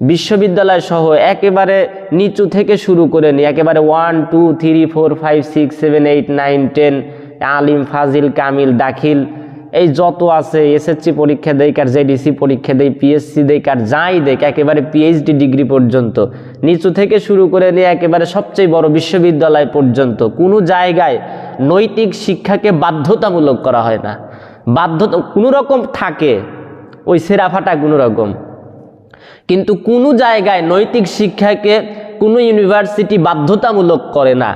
বিশ্ববিদ্যালয় সহ একেবারে নিচু থেকে শুরু করে নিয়ে, একেবারে one two three four five six seven eight nine ten আলিম, ফাজিল, কামিল, দাখিল, এই যত আছে এসএসসি পরীক্ষা দেয় কার জেডিসি পরীক্ষা দেয় পিএসসি দেয় কার যাই দেখ একেবারে পিএইচডি ডিগ্রি পর্যন্ত। নিচু থেকে শুরু করে নিয়ে একেবারে সবচেয়ে বড় বিশ্ববিদ্যালয় পর্যন্ত। কোনো জায়গায় নৈতিক শিক্ষাকে বাধ্যতামূলক করা হয় না। বাধ্যতা, কোনো রকম থাকে, ওই সেরাফাটা কোনো রকম। কিন্তু কোনো জায়গায় নৈতিক শিক্ষাকে কোনো ইউনিভার্সিটি বাধ্যতামূলক করে না।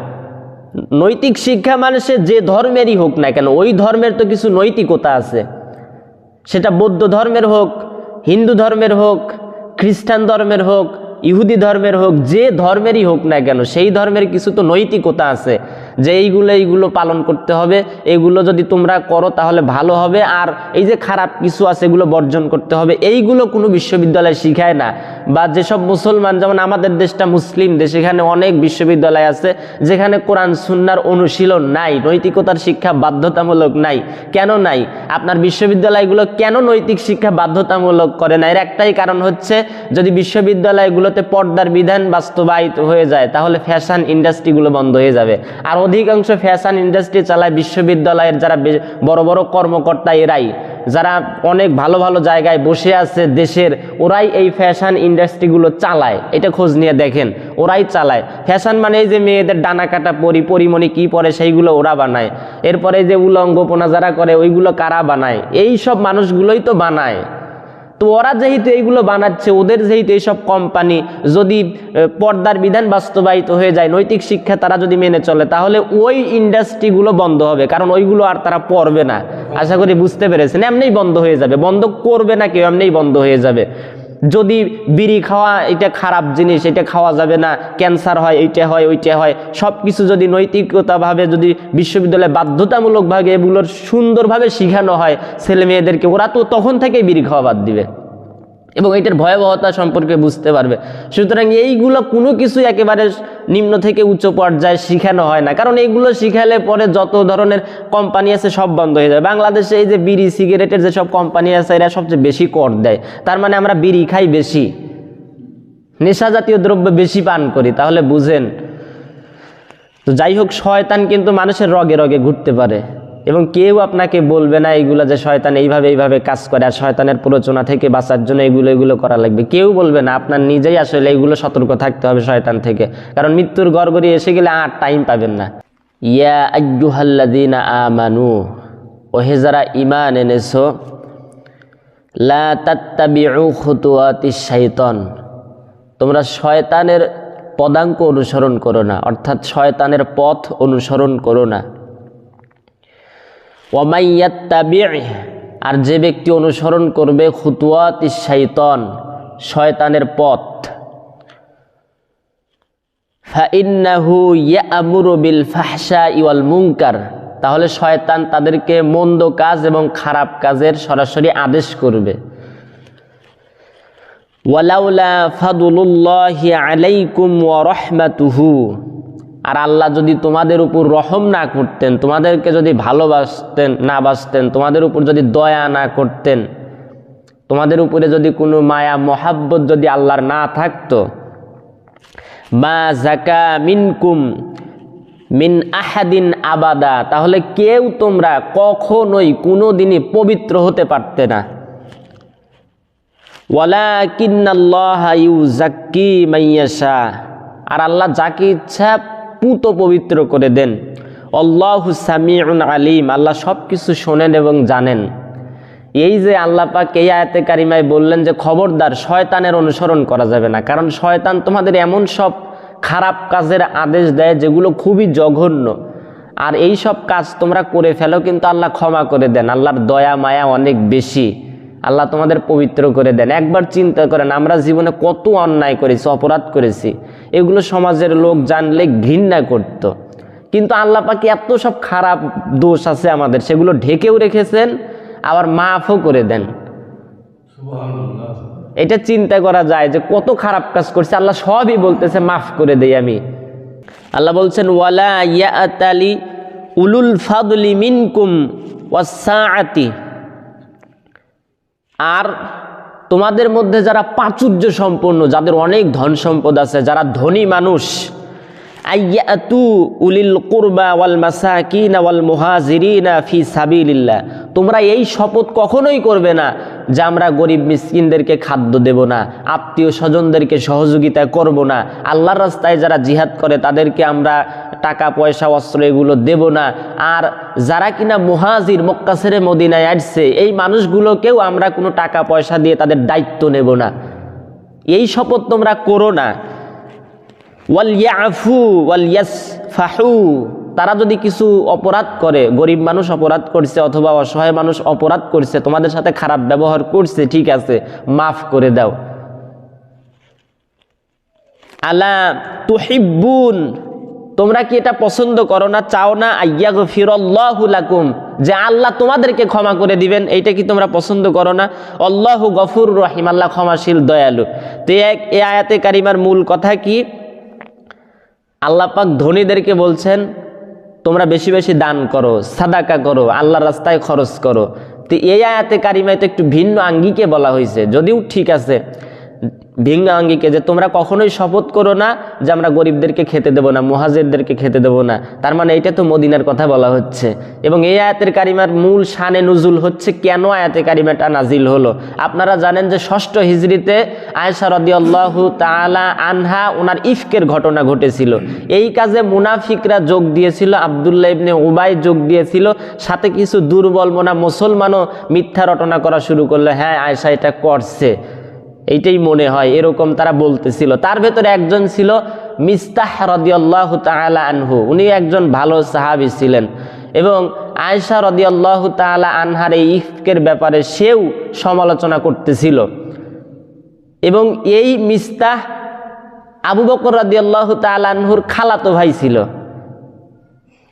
নৈতিক শিক্ষা মানে সে যে ধর্মেরই হোক না কেন, ওই ধর্মের তো কিছু নৈতিকতা আছে। সেটা বৌদ্ধ ধর্মের হোক, হিন্দু ধর্মের হোক, খ্রিস্টান ধর্মের হোক, ইহুদি ধর্মের হোক, যে ধর্মেরই হোক না কেন, সেই ধর্মের কিছু তো নৈতিকতা আছে। যে এইগুলো এইগুলো পালন করতে হবে এইগুলো যদি তোমরা করো তাহলে ভালো হবে। আর এই যে খারাপ কিছু আছে এগুলো বর্জন করতে হবে, এইগুলো কোনো বিশ্ববিদ্যালয় শিখায় না। বা যেসব মুসলমান, যেমন আমাদের দেশটা মুসলিম দেশ, এখানে অনেক বিশ্ববিদ্যালয় আছে যেখানে কোরআন, সুন্নার অনুশীলন নাই, নৈতিকতার শিক্ষা বাধ্যতামূলক নাই। কেন নাই? আপনার বিশ্ববিদ্যালয়গুলো কেন নৈতিক শিক্ষা বাধ্যতামূলক করে না? এর একটাই কারণ হচ্ছে, যদি বিশ্ববিদ্যালয়গুলোতে পর্দার বিধান বাস্তবায়িত হয়ে যায়, তাহলে ফ্যাশন ইন্ডাস্ট্রিগুলো বন্ধ হয়ে যাবে। আর অধিকাংশ ফ্যাশন ইন্ডাস্ট্রি চালায় বিশ্ববিদ্যালয়ের যারা বড় বড় কর্মকর্তা এরাই। যারা অনেক ভালো ভালো জায়গায় বসে আছে দেশের, ওরাই এই ফ্যাশন ইন্ডাস্ট্রিগুলো চালায়। এটা খোঁজ নিয়ে দেখেন, ওরাই চালায়। ফ্যাশন মানে এই যে মেয়েদের ডানা কাটা পরি, পরিমণি কী পরে সেইগুলো ওরা বানায়। এরপরে যে উলঙ্গপনা যারা করে, ওইগুলো কারা বানায়? এই সব মানুষগুলোই তো বানায়। তো ওরা যেহেতু এইগুলো বানাচ্ছে, ওদের যেহেতু এইসব কোম্পানি যদি পর্দার বিধান বাস্তবায়িত হয়ে যায়, নৈতিক শিক্ষা তারা যদি মেনে চলে, তাহলে ওই ইন্ডাস্ট্রিগুলো বন্ধ হবে, কারণ ওইগুলো আর তারা পড়বে না। আশা করি বুঝতে পেরেছেন? এমনিই বন্ধ হয়ে যাবে। বন্ধ করবে না কেউ, এমনিই বন্ধ হয়ে যাবে। যদি বিড়ি খাওয়া, এটা খারাপ জিনিস, এটা খাওয়া যাবে না, ক্যান্সার হয় এইটা হয়, ওইটা হয় সব কিছু যদি নৈতিকতাভাবে যদি বিশ্ববিদ্যালয়ে বাধ্যতামূলকভাবে এগুলোর সুন্দরভাবে শিখানো হয় ছেলে মেয়েদেরকে ওরা তো তখন থেকেই বিড়ি খাওয়া বাদ দিবে। এবং এটার ভয়াবহতা সম্পর্কে বুঝতে পারবে। সুতরাং এইগুলো কোনো কিছু একেবারে নিম্ন থেকে উচ্চ পর্যায়ে শিখানো হয় না। কারণ এইগুলো শিখালে পরে যত ধরনের কোম্পানি আছে সব বন্ধ হয়ে যাবে। বাংলাদেশে এই যে বিড়ি, সিগারেটের যেসব কোম্পানি আছে, এরা সবচেয়ে বেশি কর দেয়। তার মানে আমরা বিড়ি খাই বেশি। নেশা জাতীয় দ্রব্য বেশি পান করি, তাহলে বুঝেন। তো যাই হোক, শয়তান কিন্তু মানুষের রগে রগে ঘুরতে পারে। এবং কেউ আপনাকে বলবে না এইগুলো যে শয়তান এইভাবে এইভাবে কাজ করে আর শয়তানের প্ররোচনা থেকে বাঁচার জন্য এগুলো এগুলো করা লাগবে। কেউ বলবে না, আপনার নিজেই আসলে এইগুলো সতর্ক থাকতে হবে শয়তান থেকে। কারণ মৃত্যুর গড়গড়ি এসে গেলে আর টাইম পাবেন না। ইয়া আজ্জুহাল্লাদিনা আমানু, ওহে যারা ইমান এনেছো, লা তাত্তাবিউ শাইতান, তোমরা শয়তানের পদাঙ্ক অনুসরণ করো না, অর্থাৎ শয়তানের পথ অনুসরণ করো না। ওমাইয়াত্তাবি আর যে ব্যক্তি অনুসরণ করবে খুতুয়াত শাইতন, শয়তানের পথ। ফাইন্নাহু ইয়ামুরু বিল ফাহশা ইওয়াল মুনকার তাহলে শয়তান তাদেরকে মন্দ কাজ এবং খারাপ কাজের সরাসরি আদেশ করবে। ওয়ালাউলা ফাদুলুল্লাহি আলাইকুম ওয়া রাহমাতুহু আর আল্লাহ যদি তোমাদের উপর রহম না করতেন, তোমাদেরকে যদি ভালোবাসতেন, না বাসতেন, তোমাদের উপর যদি দয়া না করতেন, তোমাদের উপরে যদি কোনো মায়া, মহাব্বত যদি আল্লাহর না থাকতো, মা জাকা মিনকুম মিন আহাদিন আবাদা, তাহলে কেউ তোমরা কখনোই কোনো দিনই পবিত্র হতে পারতে না। ওয়ালাকিন্নাল্লাহাইউজাক্কি মাইয়াশা, আর আল্লাহ যাকে ইচ্ছা পুত পবিত্র করে দেন। আল্লাহু সামিউন আলিম, আল্লাহ সব কিছু শোনেন এবং জানেন। এই যে আল্লাহ পাক এই আয়াতে কারিমায় বললেন যে, খবরদার শয়তানের অনুসরণ করা যাবে না, কারণ শয়তান তোমাদের এমন সব খারাপ কাজের আদেশ দেয় যেগুলো খুবই জঘন্য। আর এই সব কাজ তোমরা করে ফেলো, কিন্তু আল্লাহ ক্ষমা করে দেন, আল্লাহর দয়া, মায়া অনেক বেশি। আল্লাহ তোমাদের পবিত্র করে দেন। একবার চিন্তা করেন আমরা জীবনে কত অন্যায় করেছি অপরাধ করেছি। এগুলো সমাজের লোক জানলে ঘৃণা করত। কিন্তু আল্লাহ পাকে এত সব খারাপ দোষ আছে আমাদের সেগুলো ঢেকেও রেখেছেন আবার মাফও করে দেন। এটা চিন্তা করা যায় যে কত খারাপ কাজ করছে আল্লাহ সবই বলতেছে মাফ করে দেই আমি। আল্লাহ বলছেন ওয়ালা ইয়াতালি উলুল ফাদলি মিনকুম ওয়াসাআতি আর তোমাদের মধ্যে যারা প্রাচুর্য সম্পন্ন, যাদের অনেক ধন সম্পদ আছে, যারা ধনী মানুষ কুরবা ফি তোমরা এই শপথ কখনোই করবে না। যে আমরা গরিব মিসকিনদেরকে খাদ্য দেব না, আত্মীয় স্বজনদেরকে সহযোগিতা করব না, আল্লাহর রাস্তায় যারা জিহাদ করে তাদেরকে আমরা টাকা, পয়সা, অস্ত্র এগুলো দেব না। আর যারা কিনা মুহাজির মক্কা ছেড়ে মদিনায় আসছে, এই মানুষগুলোকেও আমরা কোনো টাকা, পয়সা দিয়ে তাদের দায়িত্ব নেব না। এই শপথ তোমরা করো না। ওয়াল ইয়াফু, ওয়াল ইয়াসফাহু। তারা যদি কিছু অপরাধ করে, গরিব মানুষ অপরাধ করছে অথবা অসহায় মানুষ অপরাধ করছে, তোমাদের সাথে খারাপ ব্যবহার করছে, ঠিক আছে, মাফ করে দাও। আলা তুহিব্বুন, তোমরা কি এটা পছন্দ করো না? চাও না আইয়া লাকুম, যে আল্লাহ তোমাদেরকে ক্ষমা করে দিবেন, এইটা কি তোমরা পছন্দ করো না? আল্লাহু গফুর রহিম, আল্লাহ ক্ষমাশীল, দয়ালু। তো এক- এই আয়াতে কারিমার মূল কথা কি? আল্লাহ পাক ধনীদেরকে বলছেন তোমরা বেশি বেশি দান করো, সাদাকা করো, আল্লাহর রাস্তায় খরচ করো। তো এই আয়াতে কারিমায় তো একটু ভিন্ন আঙ্গিকে বলা হয়েছে, যদিও ঠিক আছে। ভিন্ন আঙ্গিকে যে তোমরা কখনোই শপথ করো না যে আমরা গরিবদেরকে খেতে দেবো না, মুহাজিরদেরকে খেতে দেবো না। তার মানে এটা তো মদিনার কথা বলা হচ্ছে। এবং এই আয়াতের কারিমার মূল শানে নুজুল হচ্ছে কেন আয়াতে কারিমাটা নাজিল হলো? আপনারা জানেন যে ষষ্ঠ হিজড়িতে আয়সা রদিয়াল্লাহু তাআলা আনহা ওনার ইফকের ঘটনা ঘটেছিল। এই কাজে মুনাফিকরা যোগ দিয়েছিল, আবদুল্লাহ ইবনে উবাই যোগ দিয়েছিল, সাথে কিছু দুর্বল মোনা মুসলমানও মিথ্যা রটনা করা শুরু করল। হ্যাঁ আয়সা এটা করছে। এইটাই মনে হয়, এরকম তারা বলতেছিল। তার ভেতরে একজন ছিল মিস্তাহ রদিয়াল্লাহ তাআলা আনহু উনি একজন ভালো সাহাবী ছিলেন। এবং আয়সা রদিয়াল্লাহ তাআলা আনহার এই ইফকের ব্যাপারে সেও সমালোচনা করতেছিল। এবং এই মিস্তাহ আবু বকর রদিয়াল্লাহ তালানহুর খালাতো ভাই ছিল।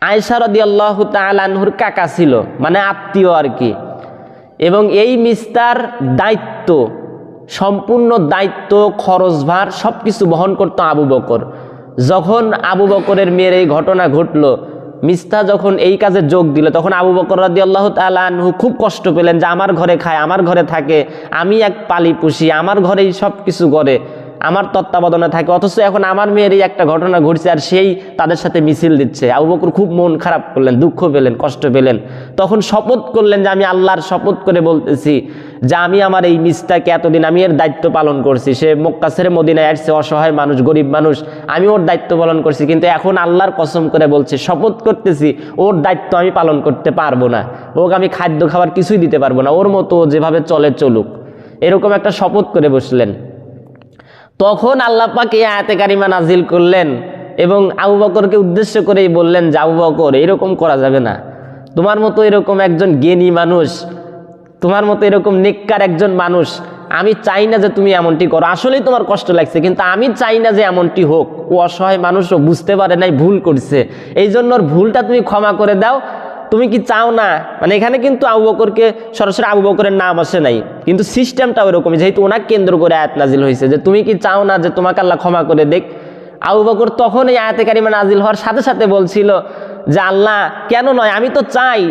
আয়সা রদিয়াল্লাহ তালানহুর কাকা ছিল মানে আত্মীয় আর কি। এবং এই মিস্তার দায়িত্ব সম্পূর্ণ দায়িত্ব, খরচ, ভার সব কিছু বহন করত আবু বকর। যখন আবু বকরের মেয়ের এই ঘটনা ঘটল, মিস্তা যখন এই কাজে যোগ দিল, তখন আবু বকর রাদি আল্লাহ তালু খুব কষ্ট পেলেন যে, আমার ঘরে খায়, আমার ঘরে থাকে, আমি এক পালি পুষি, আমার ঘরেই সব কিছু করে। আমার তত্ত্বাবধানে থাকে। অথচ এখন আমার মেয়ের এই একটা ঘটনা ঘটছে আর সেই তাদের সাথে মিছিল দিচ্ছে। আবু বকর খুব মন খারাপ করলেন, দুঃখ পেলেন, কষ্ট পেলেন। তখন শপথ করলেন যে আমি আল্লাহর শপথ করে বলতেছি যে আমি আমার এই মিসটাকে এতদিন আমি এর দায়িত্ব পালন করছি। সে মক্কা ছেড়ে মদিনায় আসছে, অসহায় মানুষ, গরিব মানুষ। আমি ওর দায়িত্ব পালন করছি, কিন্তু এখন আল্লাহর কসম করে বলছি, শপথ করতেছি, ওর দায়িত্ব আমি পালন করতে পারব না। ওকে আমি খাদ্য খাবার কিছুই দিতে পারব না। ওর মতো যেভাবে চলে চলুক। এরকম একটা শপথ করে বসলেন। তখন আল্লাহ পাক এই আয়াতে কারিমা নাজিল করলেন এবং আবু বকরকে উদ্দেশ্য করেই বললেন যে, আবু বকর, এরকম করা যাবে না। তোমার মতো এরকম একজন জ্ঞানী মানুষ, তোমার মতো এরকম নিক্কার একজন মানুষ, আমি চাই না যে তুমি এমনটি করো। আসলেই তোমার কষ্ট লাগছে, কিন্তু আমি চাই না যে এমনটি হোক। ও অসহায় মানুষও বুঝতে পারে নাই, ভুল করছে। এই জন্য ভুলটা তুমি ক্ষমা করে দাও তুমি কি চাও না? মানে এখানে কিন্তু আবু বকরকে সরাসরি আবু বকরের নাম আসে নাই। কিন্তু সিস্টেমটা ওরকমই যেহেতু ওনাকে কেন্দ্র করে আয়াত নাজিল হয়েছে, যে তুমি কি চাও না যে তোমাকে আল্লাহ ক্ষমা করে দেখ? আবু বকর তখন এই আয়াতে কারিমা নাজিল হওয়ার সাথে সাথে বলছিল যে, আল্লাহ, কেন নয়? আমি তো চাই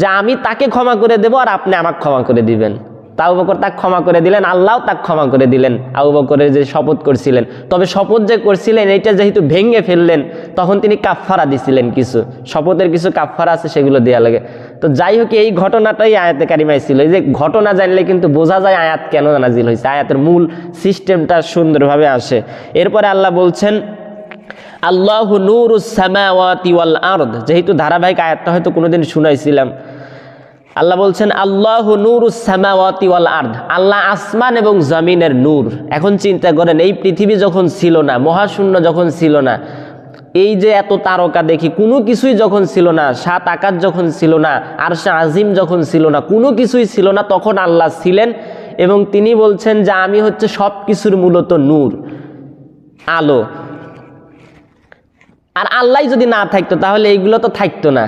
যে আমি তাকে ক্ষমা করে দেব আর আপনি আমাকে ক্ষমা করে দিবেন। আবু বকর তাকে ক্ষমা করে দিলেন, আল্লাহ তাকে ক্ষমা করে দিলেন, আবু বকরের যে শপথ করছিলেন। তবে শপথ যে করছিলেন, এইটা যেহেতু ভেঙে ফেললেন, তখন তিনি কাফফারা দিছিলেন কিছু। শপথের কিছু কাফফারা আছে, সেগুলো দেওয়া লাগে। তো যাই হোক, এই ঘটনাটাই আয়াতে কারিমায় ছিল। যে ঘটনা জানলে কিন্তু বোঝা যায় আয়াত কেন নাজিল হয়েছে। আয়াতের মূল সিস্টেমটা সুন্দরভাবে আসে। এরপরে আল্লাহ বলছেন, আল্লাহ নুরুসামাওয়াতি ওয়াল আরদ। যেহেতু ধারাবাহিক আয়াতটা হয়তো কোনোদিন শুনাইছিলাম। আল্লাহ বলছেন, আল্লাহ নুরুসামাওয়াতি ওয়াল আর্ধ আল্লাহ আসমান এবং জমিনের নূর। এখন চিন্তা করেন, এই পৃথিবী যখন ছিল না, মহাশূন্য যখন ছিল না, এই যে এত তারকা দেখি, কোনো কিছুই যখন ছিল না, সাত আকাশ যখন ছিল না আর আজিম যখন ছিল না, কোনো কিছুই ছিল না, তখন আল্লাহ ছিলেন এবং তিনি বলছেন যে, আমি হচ্ছে সব কিছুর মূলত নূর, আলো। আর আল্লাহ যদি না থাকতো, তাহলে এইগুলো তো থাকতো না।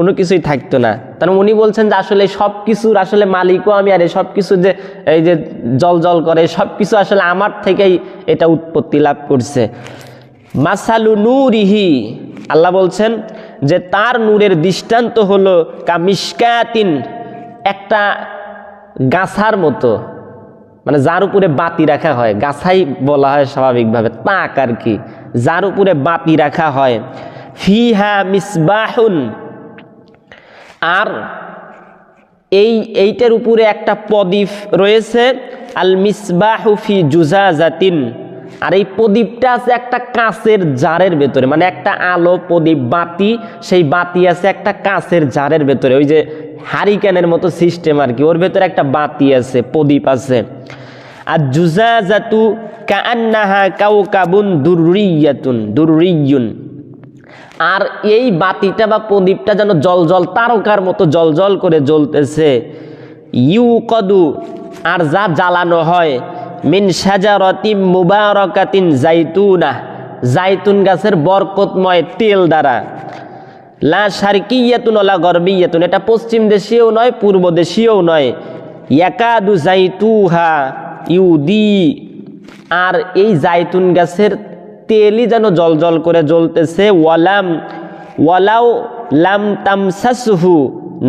কোনো কিছুই থাকতো না। তার মানে উনি বলছেন যে আসলে সব কিছুর আসলে মালিকও আমি আর এই সব কিছু যে, এই যে জল জল করে সব কিছু আসলে আমার থেকেই এটা উৎপত্তি লাভ করছে। মাসালু নূরিহি, আল্লাহ বলছেন যে তার নূরের দৃষ্টান্ত হলো কামিসকাতিন একটা গাছার মতো। মানে যার উপরে বাতি রাখা হয়, গাছাই বলা হয় স্বাভাবিকভাবে তাক আর কি। যার উপরে বাতি রাখা হয়। ফিহা মিসবাহুন আর এই, এইটার উপরে একটা প্রদীপ রয়েছে আল মিসবাহু ফি জুজাজাতিন। আর এই প্রদীপটা আছে একটা কাঁচের জারের ভেতরে মানে একটা আলো প্রদীপ, বাতি, সেই বাতি আছে একটা কাঁচের জারের ভেতরে, ওই যে হারিকেনের মতো সিস্টেম আর কি, ওর ভেতরে একটা বাতি আছে, প্রদীপ আছে। আর জুজাজাতু কান্নাহা কাউ কাবুন দুর্রিয়াতুন, দুর্রিয়ুন। আর এই বাতিটা বা প্রদীপটা যেন জল জল তারকার মতো জল জল করে জ্বলতেছে। ইউ কদু আর যা জ্বালানো হয়, মিন সাজারতিম মুবারকাতিন জাইতুনা জাইতুন গাছের বরকতময় তেল দ্বারা। লা সারকিয়াতুন ওলা গর্বিয়াতুন, এটা পশ্চিম দেশীয় নয়, পূর্ব দেশীয় নয়। ইয়াকাদু জাইতুহা ইউদি, আর এই জাইতুন গাছের তেলই যেন জল জল করে জ্বলতেছে, ওয়ালাম ওয়ালাও লাম তামসাসহু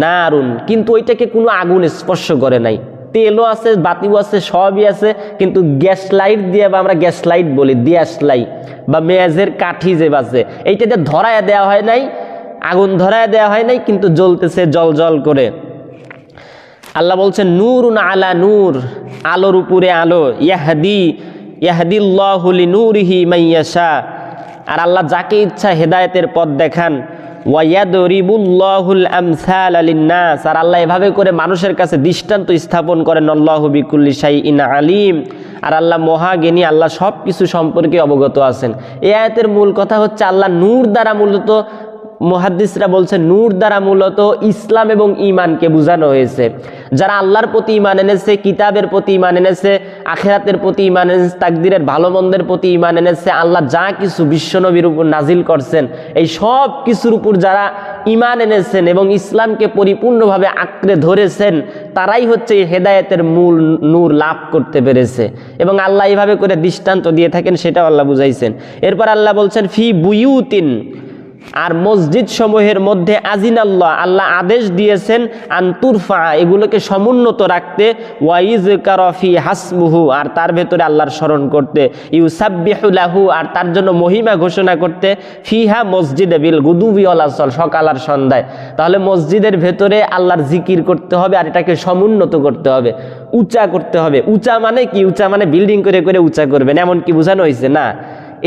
নারুন। কিন্তু ওইটাকে কোনো আগুন স্পর্শ করে নাই। তেলও আছে, বাতিও আছে, সবই আছে, কিন্তু গ্যাস লাইট দিয়ে বা আমরা গ্যাস লাইট বলি গ্যাস লাইট বা মেয়াজের কাঠি যে বাজে এইটাতে ধরায় দেওয়া হয় নাই, আগুন ধরায় দেওয়া হয় নাই, কিন্তু জ্বলতেছে জল জল করে। আল্লাহ বলছেন নূর আলা নূর, আলোর উপরে আলো, ইয়াহাদি ইয়াহাদিল্লাহুলি নূরিহি মাইয়াশা আর আল্লাহ যাকে ইচ্ছা হেদায়েতের পথ দেখান ওয়াইয়াদরিবুল্লাহুল আমসাল আলিন্নাস আর আল্লাহ এভাবে করে মানুষের কাছে দৃষ্টান্ত স্থাপন করেন, আল্লাহ বিকুল্লি শাই ইন আলিম। আর আল্লাহ মহাজ্ঞানী, আল্লাহ সব কিছু সম্পর্কে অবগত আছেন। এই আয়াতের মূল কথা হচ্ছে, আল্লাহ নূর দ্বারা মূলত মুহাদ্দিসরা বলছে, নূর দ্বারা মূলত ইসলাম এবং ইমানকে বোঝানো হয়েছে। যারা আল্লাহর প্রতি ইমান এনেছে, কিতাবের প্রতি ইমান এনেছে, আখেরাতের প্রতি ইমান এনেছে, তাকদিরের ভালো মন্দের প্রতি ইমান এনেছে, আল্লাহ যা কিছু বিশ্বনবীর উপর নাজিল করছেন, এই সব কিছুর উপর যারা ইমান এনেছেন এবং ইসলামকে পরিপূর্ণভাবে আঁকড়ে ধরেছেন, তারাই হচ্ছে এই হেদায়েতের মূল নূর লাভ করতে পেরেছে। এবং আল্লাহ এইভাবে করে দৃষ্টান্ত দিয়ে থাকেন, সেটাও আল্লাহ বুঝাইছেন। এরপর আল্লাহ বলছেন, ফি বুয়ুতিন আর মসজিদ সমূহের মধ্যে আজিন আল্লাহ আল্লাহ আদেশ দিয়েছেন, আন্তুরফা, এগুলোকে সমুন্নত রাখতে ওয়াইজ কারফি হাসমুহু, আর তার ভেতরে আল্লাহর স্মরণ করতে ইউসাব্বিহুলাহু আর তার জন্য মহিমা ঘোষণা করতে, ফিহা মসজিদে বিল গুদুবি অলাচল সকাল আর সন্ধ্যায়। তাহলে মসজিদের ভেতরে আল্লাহর জিকির করতে হবে আর এটাকে সমুন্নত করতে হবে। উঁচা করতে হবে। উঁচা মানে কি? উঁচা মানে বিল্ডিং করে করে উঁচা করবেন। এমন কি বোঝানো হয়েছে না।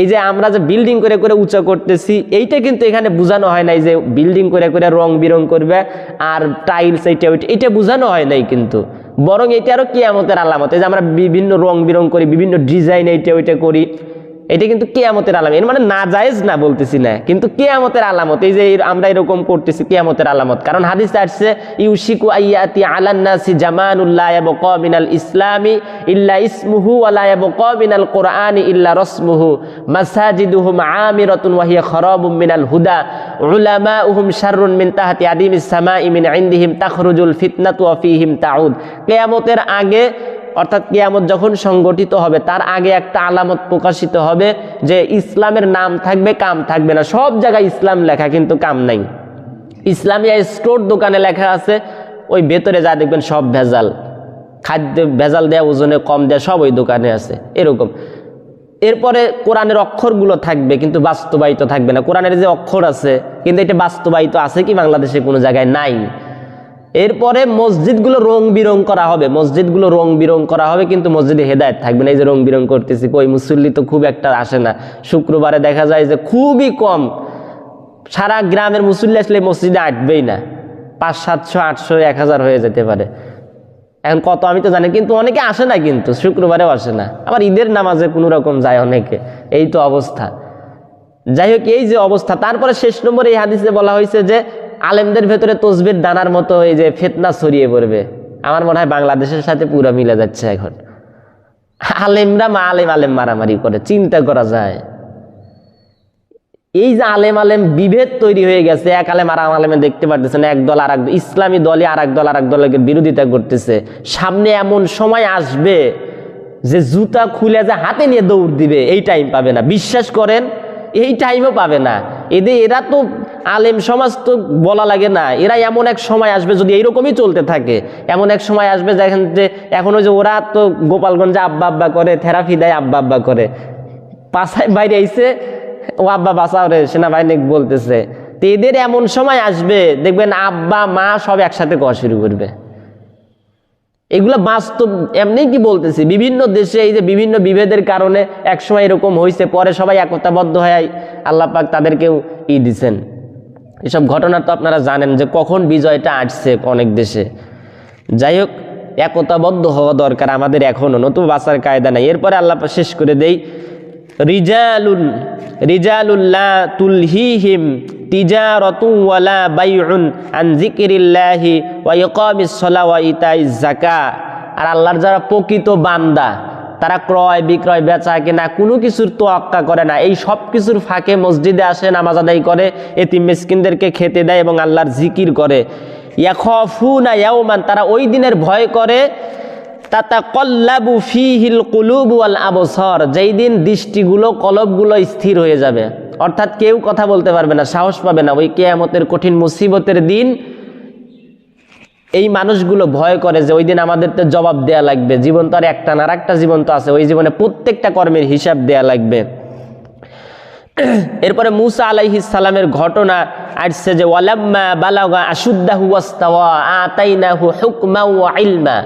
এই যে আমরা যে বিল্ডিং করে করে উঁচা করতেছি, এইটা কিন্তু এখানে বোঝানো হয় নাই যে বিল্ডিং করে করে রং বিরং করবে আর টাইলস এইটা ওইটা এটা বোঝানো হয় নাই কিন্তু। বরং এটা আরও কেয়ামতের আলামত। এই যে আমরা বিভিন্ন রং বিরং করি, বিভিন্ন ডিজাইন এইটা ওইটা করি। এটা কিন্তু কেয়ামতের আলামত। এর মানে না জায়েজ না বলতেছি না, কিন্তু কেয়ামতের আলামত, এই যে আমরা এরকম করতেছি কেয়ামতের আলামত। কারণ হাদিস আসছে, ইউশিকু আইয়াতি আলান্নাসি জামানুল্লাহ ইয়াবকা মিনাল ইসলামি ইল্লা ইসমুহু ওয়ালা ইয়াবকা মিনাল কোরআনি ইল্লা রসমুহু। মাসাজিদুহুম আমিরাতুন ওয়া হিয়া খারাবুম মিনাল হুদা। উলামাউহুম শাররুন মিন তাহতি আদিমিস সামাই মিন ইনদিহিম তাখরুজুল ফিতনাতু ওয়া ফীহিম তাউদ। কেয়ামতের আগে অর্থাৎ কেয়ামত যখন সংগঠিত হবে, তার আগে একটা আলামত প্রকাশিত হবে যে ইসলামের নাম থাকবে, কাম থাকবে না। সব জায়গায় ইসলাম লেখা কিন্তু কাম নাই। ইসলামিয়া স্টোর দোকানে লেখা আছে, ওই ভেতরে যা দেখবেন সব ভেজাল। খাদ্য ভেজাল দেয়া, ওজনে কম দেয়া, সব ওই দোকানে আছে, এরকম। এরপরে কোরআনের অক্ষরগুলো থাকবে, কিন্তু বাস্তবায়িত থাকবে না। কোরআনের যে অক্ষর আছে, কিন্তু এটা বাস্তবায়িত আছে কি বাংলাদেশে কোনো জায়গায়? নাই। এরপরে মসজিদগুলো রং বিরং করা হবে। মসজিদগুলো রং বিরং করা হবে, কিন্তু মসজিদে হেদায়ত থাকবে না। এই যে রং বিরং করতেছি, কই মুসল্লি তো খুব একটা আসে না। শুক্রবারে দেখা যায় যে খুবই কম। সারা গ্রামের মুসল্লি আসলে মসজিদে আটবেই না। পাঁচ, সাতশো, আটশো, এক হাজার হয়ে যেতে পারে। এখন কত আমি তো জানি, কিন্তু অনেকে আসে না কিন্তু, শুক্রবারেও আসে না। আবার ঈদের নামাজে কোনো রকম যায় অনেকে। এই তো অবস্থা। যাই হোক, এই যে অবস্থা। তারপরে শেষ নম্বরে এই হাদিসে বলা হয়েছে যে আলেমদের ভেতরে তসবির দানার মতো এই যে ফেতনা ছড়িয়ে পড়বে। আমার মনে হয় বাংলাদেশের সাথে পুরো মিলে যাচ্ছে এখন। আলেমরা মা আলেম আলেম মারামারি করে, চিন্তা করা যায়। এই যে আলেম আলেম বিভেদ তৈরি হয়ে গেছে, এক আলেম আর আলেমে দেখতে পারতেছেন, এক দল আর এক ইসলামী দলই আর এক দল আর এক দলের বিরোধিতা করতেছে। সামনে এমন সময় আসবে যে জুতা খুলে যে হাতে নিয়ে দৌড় দিবে, এই টাইম পাবে না। বিশ্বাস করেন, এই টাইমও পাবে না। এদের, এরা তো আলেম সমাজ তো বলা লাগে না। এরা এমন এক সময় আসবে যদি এইরকমই চলতে থাকে। এমন এক সময় আসবে যেখান যে এখন ওই যে ওরা তো গোপালগঞ্জে আব্বা আব্বা করে, থেরাপি দেয় আব্বা আব্বা করে। পাশায় বাইরে আইসে ও আব্বা বাঁচাও রে সেনাবাহিনী বলতেছে। তো এদের এমন সময় আসবে, দেখবেন আব্বা, মা সব একসাথে কওয়া শুরু করবে। এগুলো বাস্তব, এমনি কি বলতেছি, বিভিন্ন দেশে এই যে বিভিন্ন বিভেদের কারণে একসময় এরকম হয়েছে পরে সবাই একতাবদ্ধ হয়ে আল্লাহ পাক তাদেরকেও ই দিছেন। এসব ঘটনা তো আপনারা জানেন যে কখন বিজয়টা আসছে অনেক দেশে। যাই হোক, একতাবদ্ধ হওয়া দরকার আমাদের এখনও নতুন বাঁচার কায়দা নাই। এরপরে আল্লাহ শেষ করে দেই, রিজালুন রিজালুল্লাহ তিজারাতু ওয়ালা বাইউন আন যিকরিল্লাহি ওয়া ইকামিস যাকাত। আর আল্লাহর যারা প্রকৃত বান্দা তারা ক্রয়, বিক্রয়, বেচা কেনা, কোনো কিছুর তোয়াক্কা করে না। এই সব কিছুর ফাঁকে মসজিদে আসে, নামাজ আদায় করে, এতিম মিসকিনদেরকে খেতে দেয় এবং আল্লাহর জিকির করে। ইয়াখফুনা ইয়াউমান, তারা ওই দিনের ভয় করে তাতা কল্লাবু ফিহিল কুলুবু আল আবসর, যেই দিন দৃষ্টিগুলো, কলবগুলো স্থির হয়ে যাবে। অর্থাৎ কেউ কথা বলতে পারবে না, সাহস পাবে না। ওই কেয়ামতের কঠিন মুসিবতের দিন এই মানুষগুলো ভয় করে যে ওই দিন আমাদের তো জবাব দেয়া লাগবে। জীবন তো আর একটা না আর একটা জীবন তো আছে। ওই জীবনে প্রত্যেকটা কর্মের হিসাব দেয়া লাগবে। এরপরে মুসা আলাইহিস সালামের ঘটনা আসছে যে, ওয়ালাম্মা বালাগা আশুদ্দাহু ওয়াস্তাওয়া, আতাইনাহু হুকমা ওয়া ইলমা।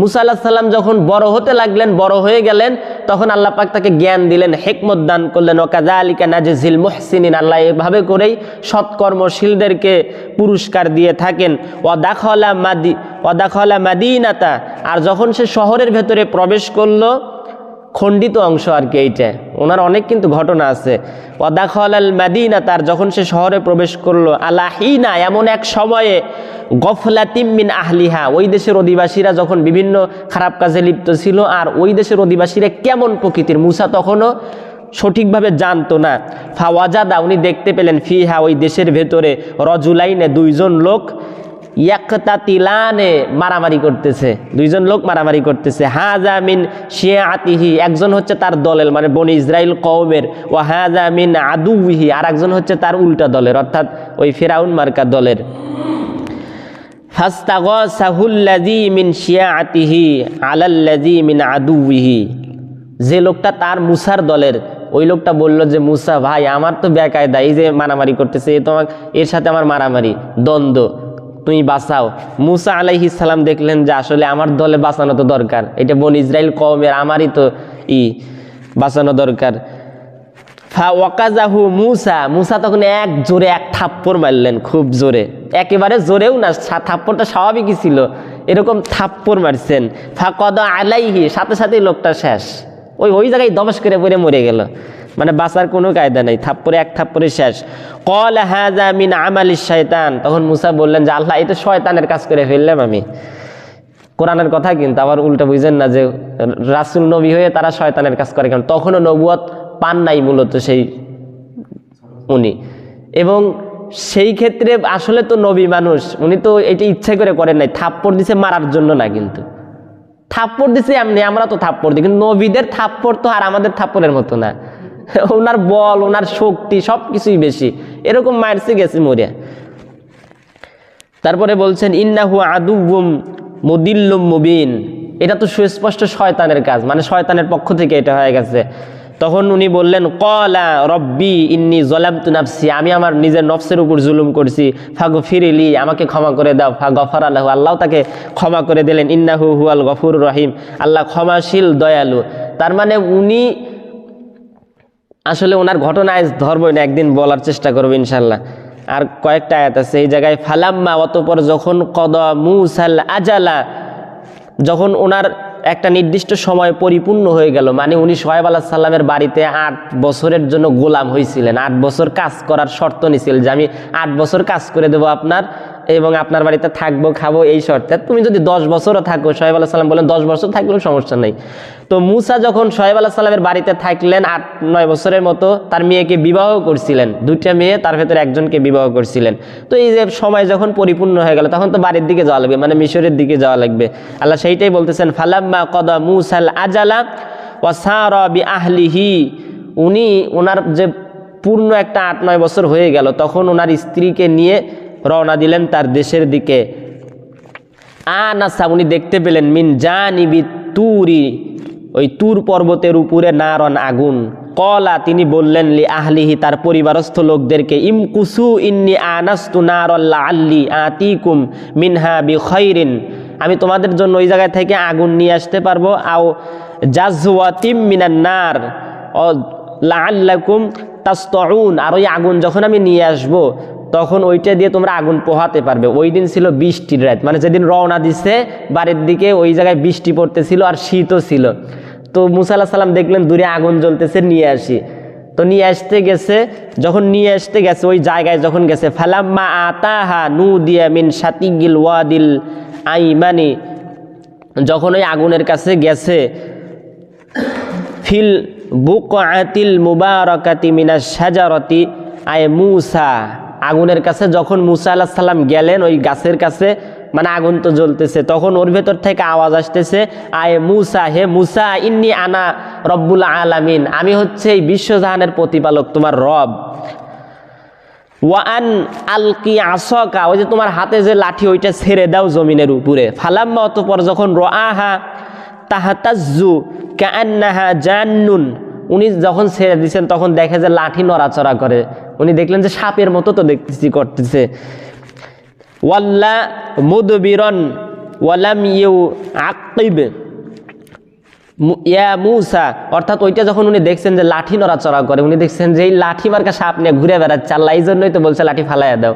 মুসা আল্লাহ সাল্লাম যখন বড় হতে লাগলেন, বড় হয়ে গেলেন, তখন আল্লাহ পাক তাকে জ্ঞান দিলেন, হেকমত দান করলেন। ওকাজা আলিকা নাজিল মোহসিনিন, আল্লাহ এভাবে করেই সৎকর্মশীলদেরকে পুরস্কার দিয়ে থাকেন। অদাখলা মাদি অদাখলা মাদিনাতা, আর যখন সে শহরের ভেতরে প্রবেশ করল খণ্ডিত অংশ আর কি এইটা। ওনার অনেক কিন্তু ঘটনা আছে। ওয়াদাখল আল মাদিনা, তার যখন সে শহরে প্রবেশ করল আলাহিনা এমন এক সময়ে গফলা তিম্মিন আহলিহা, ওই দেশের অধিবাসীরা যখন বিভিন্ন খারাপ কাজে লিপ্ত ছিল, আর ওই দেশের অধিবাসীরা কেমন প্রকৃতির? মুসা তখনও সঠিকভাবে জানতো না। ফাওয়াজাদা, উনি দেখতে পেলেন, ফিহা, ওই দেশের ভেতরে, রজুলাইনে দুইজন লোক ইয়াকতাতিলানে মারামারি করতেছে। দুইজন লোক মারামারি করতেছে। হাজা মিন শিয়া আতিহি একজন হচ্ছে তার দলের মানে বনি ইসরায়েল কওমের। ও হাজা মিন আদুহি আর একজন হচ্ছে তার উল্টা দলের, অর্থাৎ ওই ফেরাউন মার্কা দলের। মিন শিয়াআতিহি আলাল্লাযী মিন আদুইহি যে লোকটা তার মুসার দলের, ওই লোকটা বলল যে, মুসা ভাই, আমার তো বেকায়দা, এই যে মারামারি করতেছে, এ তোমার এর সাথে আমার মারামারি, দ্বন্দ্ব। তুমি বাঁচাও। মুসা আলাইহি সালাম দেখলেন যে আসলে আমার দলে বাঁচানো তো দরকার। এটা বন ইসরায়েল কমের আমারই তো ই বাঁচানো দরকার। ফা ওয়াকাজাহু মুসা মুসা তখন এক জোরে এক থাপ্পড় মারলেন, খুব জোরে। একেবারে জোরেও না থাপ্পড়টা স্বাভাবিকই ছিল। এরকম থাপ্পড় মারছেন। ফা কদ আলাইহি, সাথে সাথেই লোকটা শেষ। ওই ওই জায়গায় দমস করে পড়ে মরে গেল। মানে বাঁচার কোনো কায়দা নেই, থাপ্পড়ে এক থাপ্পড়ে শেষ। কল হাজা মিন আমালি শয়তান তখন মুসা বললেন যে, আল্লাহ এটা শয়তানের কাজ করে ফেললাম আমি। কোরআনের কথা কিন্তু আবার উল্টা বুঝেন না যে, রাসুল নবী হয়ে তারা শয়তানের কাজ করে কেন তখনও নবুয়ত পান নাই মূলত সেই উনি। এবং সেই ক্ষেত্রে আসলে তো নবী মানুষ, উনি তো এটা ইচ্ছে করে করেন নাই, থাপ্পড় দিছে মারার জন্য না কিন্তু। থাপ্পড় দিছে এমনি, আমরা তো থাপ্পড় দিই, কিন্তু নবীদের থাপ্পড় তো আর আমাদের থাপ্পড়ের মতো না। ওনার বল, ওনার শক্তি সব কিছুই বেশি। এরকম মারছে গেছে মরিয়া। তারপরে বলছেন, ইন্নাহু আদুবুম মুদিল্লুম মুবিন। এটা তো সুস্পষ্ট শয়তানের কাজ মানে শয়তানের পক্ষ থেকে এটা হয়ে গেছে। তখন উনি বললেন কলা রব্বি ইন্নি জলাম তু নাফসি। আমি আমার নিজের নফসের উপর জুলুম করছি। ফাগু ফিরিলি আমাকে ক্ষমা করে দাও। ফা গফার আল্লাহ আল্লাহ তাকে ক্ষমা করে দিলেন। ইন্নাহু হুয়াল গফুর রহিম। আল্লাহ ক্ষমাশীল, দয়ালু। তার মানে উনি আসলে ওনার ঘটনায় ধরবই না, একদিন বলার চেষ্টা করব ইনশাল্লাহ। আর কয়েকটা আয়াত আছে, এই জায়গায়, ফালাম্মা অতপর যখন কদ মুসাল আজালা, যখন ওনার একটা নির্দিষ্ট সময় পরিপূর্ণ হয়ে গেল মানে উনি সোহেব আল্লাহ সাল্লামের বাড়িতে আট বছরের জন্য গোলাম হয়েছিলেন আট বছর কাজ করার শর্ত নিছিল যে আমি আট বছর কাজ করে দেবো আপনার এবং আপনার বাড়িতে থাকব, খাব এই শর্তে। তুমি যদি দশ বছরও থাকো সোহেব আল্লাহ সাল্লাম বলেন দশ বছর থাকলেও সমস্যা নেই। তো মুসা যখন সোহেব আল্লাহ সাল্লামের বাড়িতে থাকলেন আট, নয় বছরের মতো, তার মেয়েকে বিবাহ করছিলেন। দুইটা মেয়ে, তার ভেতরে একজনকে বিবাহ করছিলেন। তো এই যে সময় যখন পরিপূর্ণ হয়ে গেল, তখন তো বাড়ির দিকে যাওয়া লাগবে মানে মিশরের দিকে যাওয়া লাগবে। আল্লাহ সেইটাই বলতেছেন, ফালাম্মা কদা মুসাল আজালা ওয়াসার বি আহলিহি উনি ওনার যে পূর্ণ একটা আট, নয় বছর হয়ে গেল, তখন ওনার স্ত্রীকে নিয়ে রওনা দিলেন তার দেশের দিকে। আনাসা উনি দেখতে পেলেন, মিন জানিবি তুরি, ওই তুর পর্বতের উপরে নারন আগুন। কলা, তিনি বললেন, লি আহলিহি, তার পরিবারস্থ লোকদেরকে, ইম ইমকুসু ইন্নি আনাস্তু নারল্লা আল্লি আতিকুম মিনহা বি খৈরিন। আমি তোমাদের জন্য ওই জায়গায় থেকে আগুন নিয়ে আসতে পারব। আও জাজওয়াতিম মিনান নার, ও লা লাআল্লাকুম তাস্তউন। আর ওই আগুন যখন আমি নিয়ে আসব তখন ওইটা দিয়ে তোমরা আগুন পোহাতে পারবে। ওই দিন ছিল বৃষ্টির রাত। মানে যেদিন রওনা দিছে, বাড়ির দিকে ওই জায়গায় বৃষ্টি পড়তেছিল আর শীতও ছিল। তো মুসা আল্লাহ সাল্লাম দেখলেন, দূরে আগুন জ্বলতেছে, নিয়ে আসি। তো নিয়ে আসতে গেছে, যখন নিয়ে আসতে গেছে, ওই জায়গায় যখন গেছে, ফালাম্মা আতাহা নু দিয়া মিন সাতিগিল ওয়াদিল আইমানি। যখন ওই আগুনের কাছে গেছে, ফিল বুকআতিল মুবারাকাতি মিনাশ শাজারতি, আয় মুসা। আগুনের কাছে যখন মুসা আলাহ সাল্লাম গেলেন, ওই গাছের কাছে মানে আগুন তো জ্বলতেছে, তখন ওর ভেতর থেকে আওয়াজ আসতেছে, আয় মুসা, হে মুসা, ইন্নি আনা রব্বুল আলামিন, আমি হচ্ছে এই বিশ্বজাহানের প্রতিপালক, তোমার রব। ওয়ান আলকি আসকা, ওই যে তোমার হাতে যে লাঠি, ওইটা ছেড়ে দাও জমিনের উপরে। ফালাম্মা, অতপর যখন রাহা তাহাতাজু কান্নাহা জান্নুন উনি যখন ছেড়ে দিচ্ছেন তখন দেখে যে লাঠি নড়াচড়া করে। উনি দেখলেন যে সাপের মতো তো দেখতেছি, করতেছে। ওয়াল্লা মুদবিরন ওয়ালাম ইউ আকিব। ইয়া মুসা, অর্থাৎ ওইটা যখন উনি দেখছেন যে লাঠি নড়াচড়া করে, উনি দেখছেন যে এই লাঠি মার্কা সাপ নিয়ে ঘুরে বেড়াচ্ছে। আল্লাহ এই জন্যই তো বলছে, লাঠি ফালাইয়া দাও।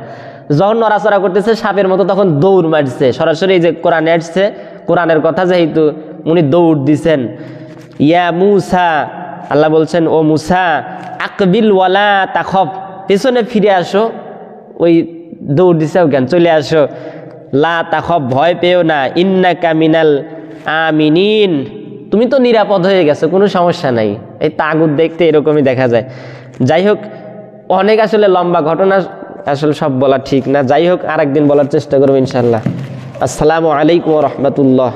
যখন নড়াচড়া করতেছে, সাপের মতো তখন দৌড় মারছে। সরাসরি এই যে কোরআনে আসছে, কোরআনের কথা যেহেতু উনি দৌড় দিছেন। ইয়া মুসা আল্লাহ বলছেন, ও মুসা, আকবিল ওয়ালা তাখব পেছনে ফিরে আসো, ওই দৌড় দিছে জ্ঞান চলে আসো। লা তাখব ভয় পেও না। ইন্না কামিনাল আমিনিন। তুমি তো নিরাপদ হয়ে গেছো, কোনো সমস্যা নাই। এই তাগুদ দেখতে এরকমই দেখা যায়। যাই হোক, অনেক আসলে লম্বা ঘটনা, আসলে সব বলা ঠিক না। যাই হোক, আরেকদিন বলার চেষ্টা করব ইনশাল্লাহ আসসালামু আলাইকুম রহমতুল্লাহ।